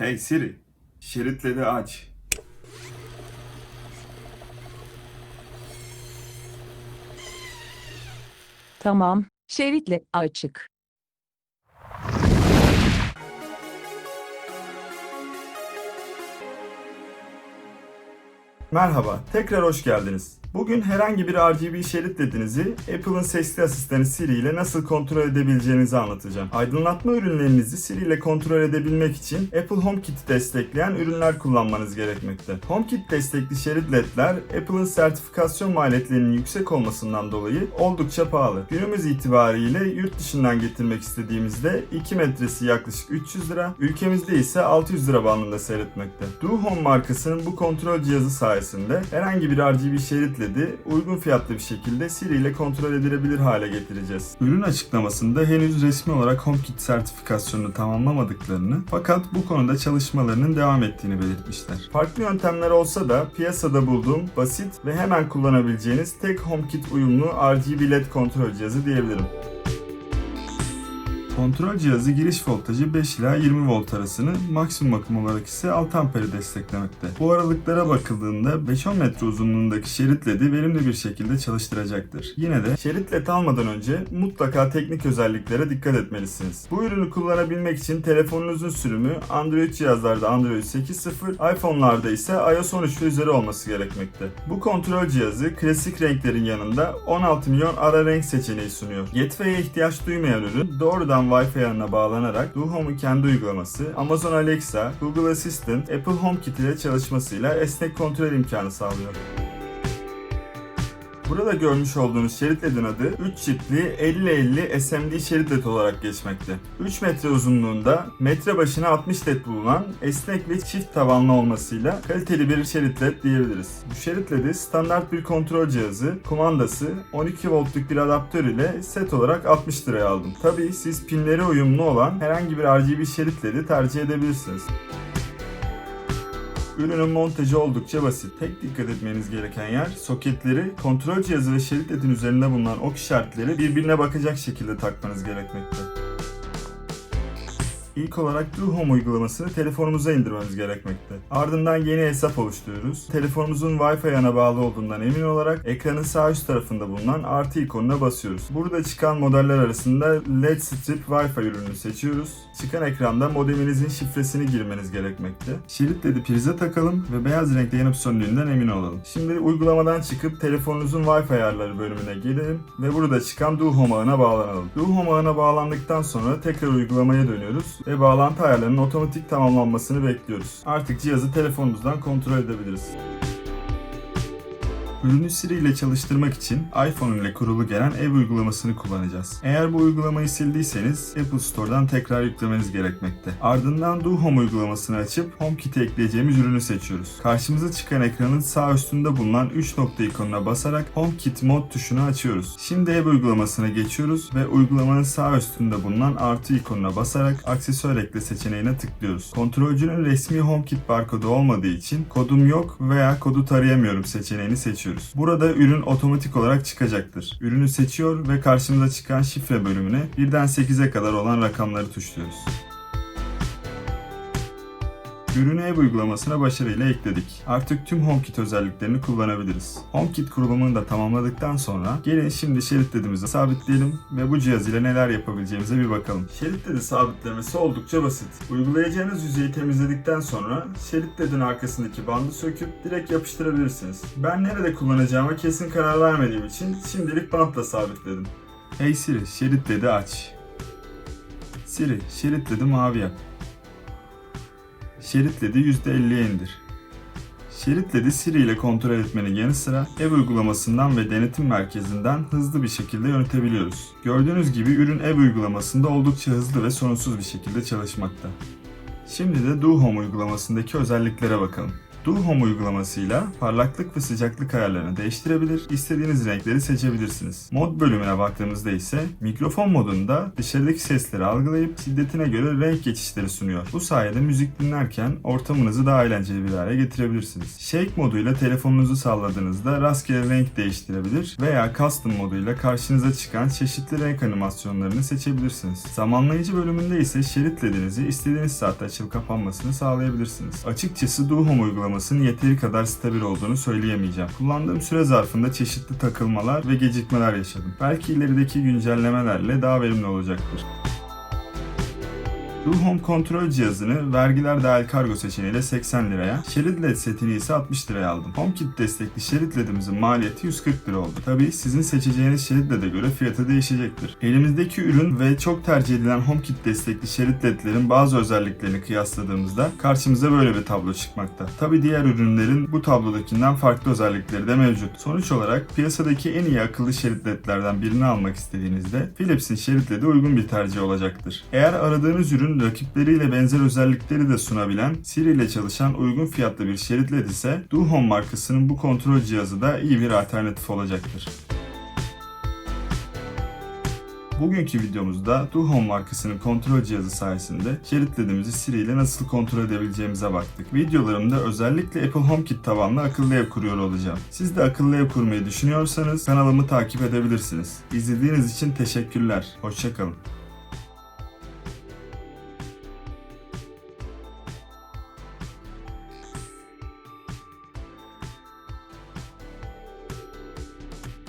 Hey Siri, şeritleri aç. Tamam, şeritle açık. Merhaba, tekrar hoş geldiniz. Bugün herhangi bir RGB şerit ledinizi Apple'ın sesli asistanı Siri ile nasıl kontrol edebileceğinizi anlatacağım. Aydınlatma ürünlerinizi Siri ile kontrol edebilmek için Apple HomeKit'i destekleyen ürünler kullanmanız gerekmekte. HomeKit destekli şerit ledler Apple'ın sertifikasyon maliyetlerinin yüksek olmasından dolayı oldukça pahalı. Günümüz itibariyle yurt dışından getirmek istediğimizde 2 metresi yaklaşık 300 lira, ülkemizde ise 600 lira bandında seyretmekte. Duhome markasının bu kontrol cihazı sayesinde herhangi bir RGB şerit ledi uygun fiyatlı bir şekilde Siri ile kontrol edilebilir hale getireceğiz. Ürün açıklamasında henüz resmi olarak HomeKit sertifikasyonunu tamamlamadıklarını fakat bu konuda çalışmalarının devam ettiğini belirtmişler. Farklı yöntemler olsa da piyasada bulduğum basit ve hemen kullanabileceğiniz tek HomeKit uyumlu RGB LED kontrol cihazı diyebilirim. Kontrol cihazı giriş voltajı 5 ila 20 volt arasını, maksimum akım olarak ise 6 amperi desteklemekte. Bu aralıklara bakıldığında 5-10 metre uzunluğundaki şerit ledi verimli bir şekilde çalıştıracaktır. Yine de şerit led almadan önce mutlaka teknik özelliklere dikkat etmelisiniz. Bu ürünü kullanabilmek için telefonunuzun sürümü Android cihazlarda Android 8.0, iPhone'larda ise iOS 13 ve üzeri olması gerekmekte. Bu kontrol cihazı klasik renklerin yanında 16 milyon ara renk seçeneği sunuyor. Gateway'e ihtiyaç duymayan ürün doğrudan Wi-Fi yanına bağlanarak Duhome'un kendi uygulaması, Amazon Alexa, Google Assistant, Apple HomeKit ile çalışmasıyla esnek kontrol imkanı sağlıyor. Burada görmüş olduğunuz şerit ledin adı 3 çiftli 50-50 SMD şerit led olarak geçmekte. 3 metre uzunluğunda metre başına 60 led bulunan esnek ve çift tavanlı olmasıyla kaliteli bir şerit led diyebiliriz. Bu şerit ledi standart bir kontrol cihazı, kumandası, 12 voltluk bir adaptör ile set olarak 60 liraya aldım. Tabii siz pinleri uyumlu olan herhangi bir RGB şerit ledi tercih edebilirsiniz. Ürünün montajı oldukça basit. Tek dikkat etmeniz gereken yer soketleri kontrol cihazı ve şerit ledin üzerinde bulunan ok işaretleri birbirine bakacak şekilde takmanız gerekmekte. İlk olarak Duhome uygulamasını telefonumuza indirmemiz gerekmekte. Ardından yeni hesap oluşturuyoruz. Telefonumuzun Wi-Fi yana bağlı olduğundan emin olarak ekranın sağ üst tarafında bulunan artı ikonuna basıyoruz. Burada çıkan modeller arasında LED Strip Wi-Fi ürününü seçiyoruz. Çıkan ekranda modeminizin şifresini girmeniz gerekmekte. Şerit dedi prize takalım ve beyaz renkte yanıp söndüğünden emin olalım. Şimdi uygulamadan çıkıp telefonunuzun Wi-Fi ayarları bölümüne gelelim ve burada çıkan Duhome ağına bağlanalım. Duhome ağına bağlandıktan sonra tekrar uygulamaya dönüyoruz ve bağlantı ayarlarının otomatik tamamlanmasını bekliyoruz. Artık cihazı telefonumuzdan kontrol edebiliriz. Ürünü Siri ile çalıştırmak için iPhone ile kurulu gelen ev uygulamasını kullanacağız. Eğer bu uygulamayı sildiyseniz Apple Store'dan tekrar yüklemeniz gerekmekte. Ardından Do Home uygulamasını açıp HomeKit'e ekleyeceğimiz ürünü seçiyoruz. Karşımıza çıkan ekranın sağ üstünde bulunan 3 nokta ikonuna basarak HomeKit mod tuşunu açıyoruz. Şimdi ev uygulamasına geçiyoruz ve uygulamanın sağ üstünde bulunan artı ikonuna basarak aksesuar ekle seçeneğine tıklıyoruz. Kontrolcünün resmi HomeKit barkodu olmadığı için kodum yok veya kodu tarayamıyorum seçeneğini seçiyoruz. Burada ürün otomatik olarak çıkacaktır. Ürünü seçiyor ve karşımıza çıkan şifre bölümüne birden 8'e kadar olan rakamları tuşluyoruz. Ürünü ev uygulamasına başarıyla ekledik. Artık tüm HomeKit özelliklerini kullanabiliriz. HomeKit kurulumunu da tamamladıktan sonra gelin şimdi şerit ledimizi sabitleyelim ve bu cihaz ile neler yapabileceğimize bir bakalım. Şerit ledi sabitlemesi oldukça basit. Uygulayacağınız yüzeyi temizledikten sonra şerit ledin arkasındaki bandı söküp direkt yapıştırabilirsiniz. Ben nerede kullanacağıma kesin karar vermediğim için şimdilik bantla sabitledim. Hey Siri, şerit ledi aç. Siri, şerit ledi mavi yap. Şerit LED'i %50'ye indir. Şerit LED'i Siri ile kontrol etmenin yanı sıra ev uygulamasından ve denetim merkezinden hızlı bir şekilde yönetebiliyoruz. Gördüğünüz gibi ürün ev uygulamasında oldukça hızlı ve sorunsuz bir şekilde çalışmakta. Şimdi de Do Home uygulamasındaki özelliklere bakalım. Do Home uygulamasıyla parlaklık ve sıcaklık ayarlarını değiştirebilir, istediğiniz renkleri seçebilirsiniz. Mod bölümüne baktığımızda ise mikrofon modunda dışarıdaki sesleri algılayıp şiddetine göre renk geçişleri sunuyor. Bu sayede müzik dinlerken ortamınızı daha eğlenceli bir hale getirebilirsiniz. Shake moduyla telefonunuzu salladığınızda rastgele renk değiştirebilir veya Custom moduyla karşınıza çıkan çeşitli renk animasyonlarını seçebilirsiniz. Zamanlayıcı bölümünde ise şerit ledinizi istediğiniz saatte açılıp kapanmasını sağlayabilirsiniz. Açıkçası Do Home uygulamasının yeteri kadar stabil olduğunu söyleyemeyeceğim. Kullandığım süre zarfında çeşitli takılmalar ve gecikmeler yaşadım. Belki ilerideki güncellemelerle daha verimli olacaktır. Do Home kontrol cihazını vergiler dahil kargo seçeneğiyle 80 liraya, şerit led setini ise 60 liraya aldım. HomeKit destekli şerit ledimizin maliyeti 140 lira oldu. Tabi sizin seçeceğiniz şerit lede göre fiyatı değişecektir. Elimizdeki ürün ve çok tercih edilen HomeKit destekli şerit ledlerin bazı özelliklerini kıyasladığımızda karşımıza böyle bir tablo çıkmakta. Tabi diğer ürünlerin bu tablodakinden farklı özellikleri de mevcut. Sonuç olarak piyasadaki en iyi akıllı şerit ledlerden birini almak istediğinizde Philips'in şerit ledi uygun bir tercih olacaktır. Eğer aradığınız ürün rakipleriyle benzer özellikleri de sunabilen Siri ile çalışan uygun fiyatlı bir şerit led ise Do Home markasının bu kontrol cihazı da iyi bir alternatif olacaktır. Bugünkü videomuzda Do Home markasının kontrol cihazı sayesinde şerit ledimizi Siri ile nasıl kontrol edebileceğimize baktık. Videolarımda özellikle Apple HomeKit tabanlı akıllı ev kuruyor olacağım. Siz de akıllı ev kurmayı düşünüyorsanız kanalımı takip edebilirsiniz. İzlediğiniz için teşekkürler. Hoşçakalın.